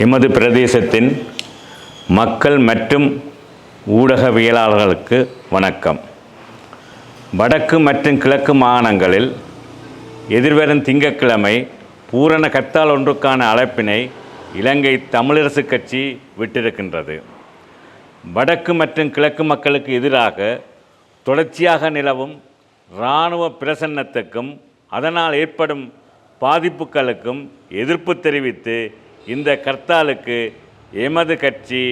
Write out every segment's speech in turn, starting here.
எமது பிரதேசத்தின் மக்கள் மற்றும் ஊடகவியலாளர்களுக்கு வணக்கம். வடக்கு மற்றும் கிழக்கு மாகாணங்களில் எதிர்வரும் திங்கட்கிழமை பூரண கத்தால் ஒன்றுக்கான அழைப்பினை இலங்கை தமிழரசுக் கட்சி விட்டிருக்கின்றது. வடக்கு மற்றும் கிழக்கு மக்களுக்கு எதிராக தொடர்ச்சியாக நிலவும் இராணுவ பிரசன்னத்துக்கும் அதனால் ஏற்படும் பாதிப்புகளுக்கும் எதிர்ப்பு தெரிவித்து இந்த கர்த்தாலுக்கு எமது கட்சி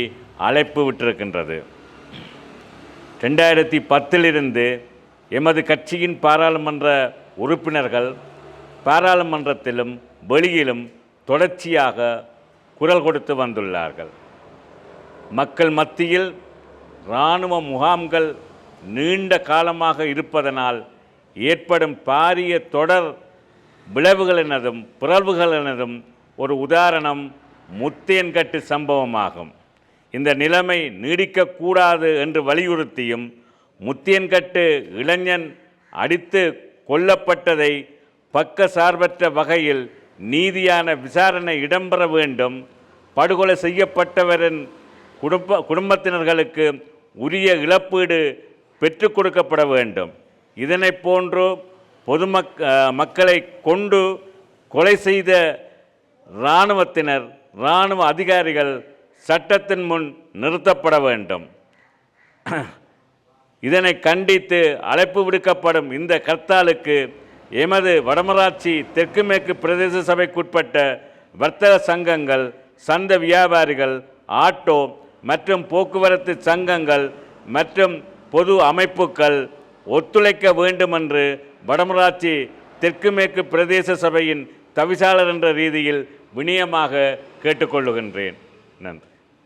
அழைப்பு விட்டிருக்கின்றது. ரெண்டாயிரத்தி பத்திலிருந்து எமது கட்சியின் பாராளுமன்ற உறுப்பினர்கள் பாராளுமன்றத்திலும் வெளியிலும் தொடர்ச்சியாக குரல் கொடுத்து வந்துள்ளார்கள். மக்கள் மத்தியில் இராணுவ முகாம்கள் நீண்ட காலமாக இருப்பதனால் ஏற்படும் பாரிய தொடர் விளைவுகளினதும் பிறழ்வுகளினதும் ஒரு உதாரணம் முத்தேன்கட்டு சம்பவமாகும். இந்த நிலைமை நீடிக்கக்கூடாது என்று வலியுறுத்தியும் முத்தியன்கட்டு இளைஞன் அடித்து கொல்லப்பட்டதை பக்க சார்பற்ற வகையில் நீதியான விசாரணை இடம்பெற வேண்டும். படுகொலை செய்யப்பட்டவரின் குடும்ப குடும்பத்தினர்களுக்கு உரிய இழப்பீடு பெற்றுக் கொடுக்கப்பட வேண்டும். இதனைப் போன்று பொதுமக் மக்களை கொண்டு கொலை செய்த இராணுவத்தினர் இராணுவ அதிகாரிகள் சட்டத்தின் முன் நிறுத்தப்பட வேண்டும். இதனை கண்டித்து அழைப்பு விடுக்கப்படும் இந்த கர்த்தாலுக்கு எமது வடமராட்சி தெற்கு மேற்கு பிரதேச சபைக்குட்பட்ட வர்த்தக சங்கங்கள் சந்த வியாபாரிகள் ஆட்டோ மற்றும் போக்குவரத்து சங்கங்கள் மற்றும் பொது அமைப்புகள் ஒத்துழைக்க வேண்டுமென்று வடமராட்சி தெற்கு மேற்கு பிரதேச சபையின் தவிசாளர் என்ற ரீதியில் வினயமாக கேட்டுக்கொள்ளுகின்றேன். நன்றி.